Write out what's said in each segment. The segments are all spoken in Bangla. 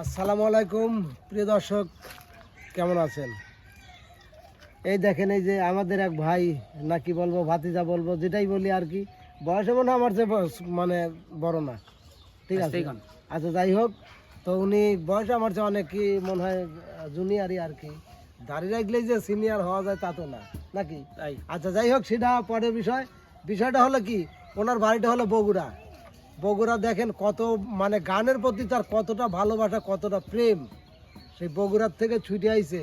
আসসালামু আলাইকুম প্রিয় দর্শক কেমন আছেন? এই দেখেন এই যে আমাদের এক ভাই নাকি বলব ভাতিজা বলব যেটাই বলি আর কি বয়সে মনে হয় আমার বয়স- মানে বড় না। ঠিক আছে? আচ্ছা যাই হোক তো উনি বয়সে আমার চেয়ে অনেক কি মনে হয় জুনিয়ারই আর কি। দাঁড়িয়ে রাখলেই যে সিনিয়র হওয়া যায় তা তো না নাকি? আচ্ছা যাই হোক সেটা পরের বিষয়। বিষয়টা হলো কি ওনার বাড়িটা হলো বগুড়া। বগুড়া দেখেন কত মানে গানের প্রতি তার কতটা ভালোবাসা কতটা প্রেম। সেই বগুড়ার থেকে ছুটে আইছে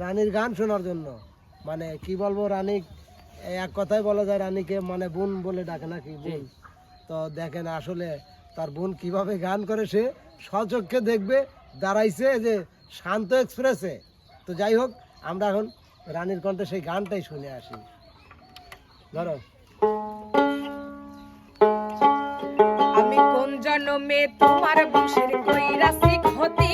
রানীর গান শোনার জন্য। মানে কি বলব রানী এক কথাই বলা যায় রানীকে মানে বোন বলে ডাকে নাকি বোন। তো দেখেন আসলে তার বোন কীভাবে গান করে সে স্বচক্ষে দেখবে দাঁড়াইছে যে শান্ত এক্সপ্রেসে। তো যাই হোক আমরা এখন রানীর কণ্ঠে সেই গানটাই শুনে আসি। ধরো। জন্মে তোমার বংশের কইরাছি ক্ষতি।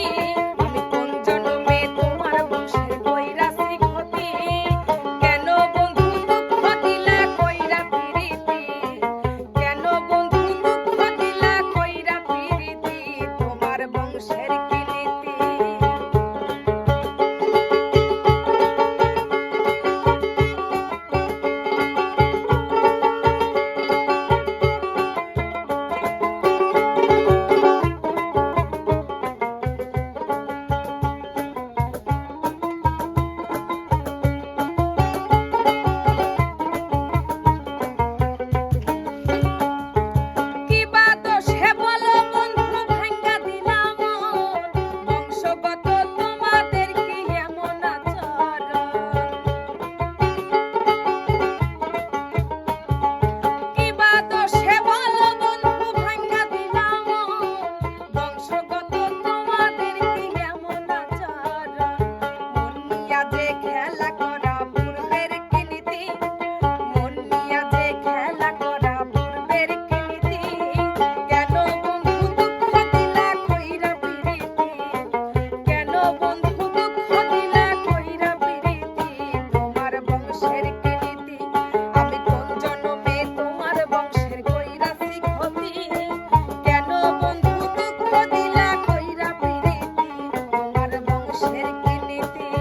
বংশের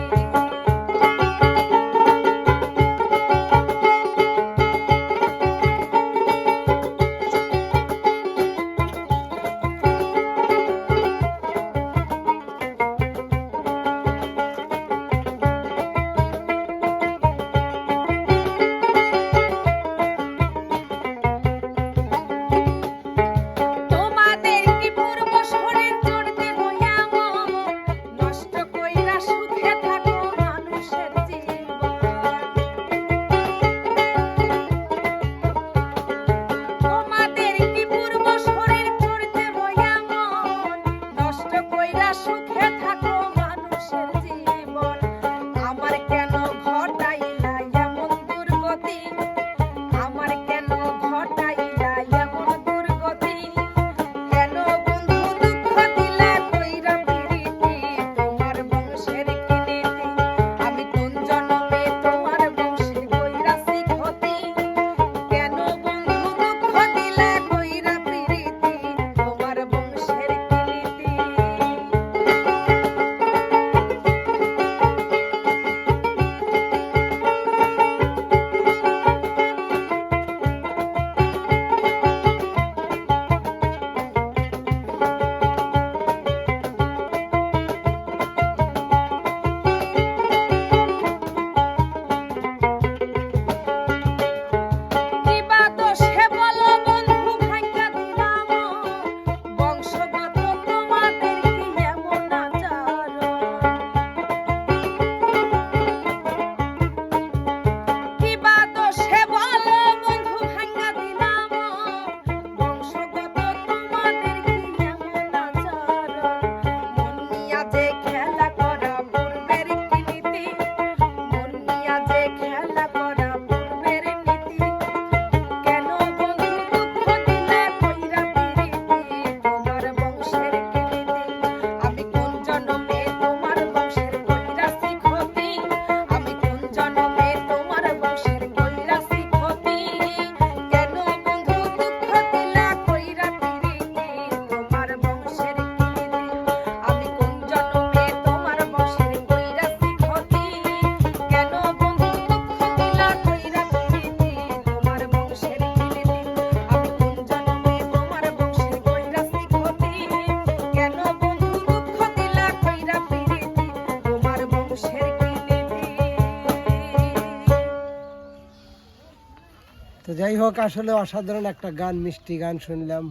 যাই হোক, আসলে অসাধারণ একটা গান, মিষ্টি গান শুনলাম।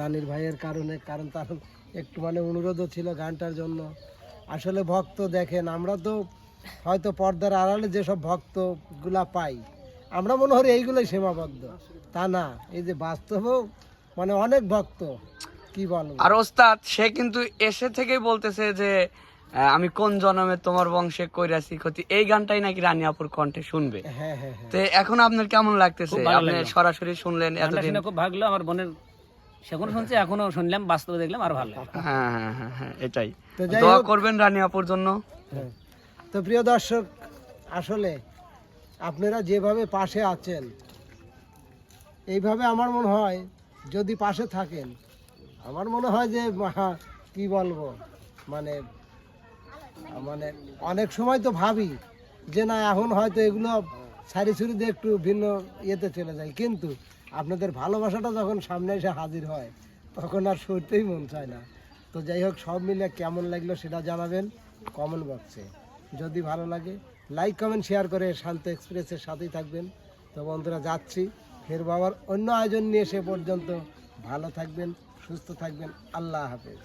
রানীর ভাইয়ের কারণে, কারণ তার একটু মানে অনুরোধও ছিল গানটার জন্য। আসলে ভক্ত দেখেন, আমরা তো হয়তো পর্দার আড়ালে যেসব ভক্তগুলা পাই, আমরা মনে করি এইগুলোই সীমাবদ্ধ। তা না, এই যে বাস্তবেও মানে অনেক ভক্ত, কি বলব? আর ওস্তাদ, সে কিন্তু এসে থেকেই বলতেছে যে আমি কোন জন্মে তোমার বংশে কইরাছি ক্ষতি? এই গানটাই নাকি রানী আপুর কণ্ঠে শুনবে। হ্যাঁ হ্যাঁ হ্যাঁ। তো এখন আপনার কেমন লাগতেছে? আপনি সরাসরি শুনলেন এতদিন। খুব ভালো লাগল। আমার বোনের শুনছি এখনও শুনলাম বাস্তবে দেখলাম আর ভালো হ্যাঁ হ্যাঁ হ্যাঁ এটাই। দোয়া করবেন রানী আপুর জন্য। তো প্রিয় দর্শক আসলে আপনারা যেভাবে পাশে আছেন এইভাবে আমার মনে হয় যদি পাশে থাকেন আমার মনে হয় যে কি বলব? মানে মানে অনেক সময় তো ভাবি যে না, এখন হয়তো এগুলো সারি সুরি দিয়ে একটু ভিন্ন ইয়েতে চলে যায়। কিন্তু আপনাদের ভালোবাসাটা যখন সামনে এসে হাজির হয়, তখন আর সরতেই মন চায় না। তো যাই হোক, সব মিলে কেমন লাগল সেটা জানাবেন কমেন্ট বক্সে যদি ভালো লাগে লাইক কমেন্ট শেয়ার করে শান্ত এক্সপ্রেসের সাথেই থাকবেন। তো বন্ধুরা, যাচ্ছি। ফের বাবার অন্য আয়োজন নিয়ে সে পর্যন্ত ভালো থাকবেন, সুস্থ থাকবেন। আল্লাহ হাফেজ।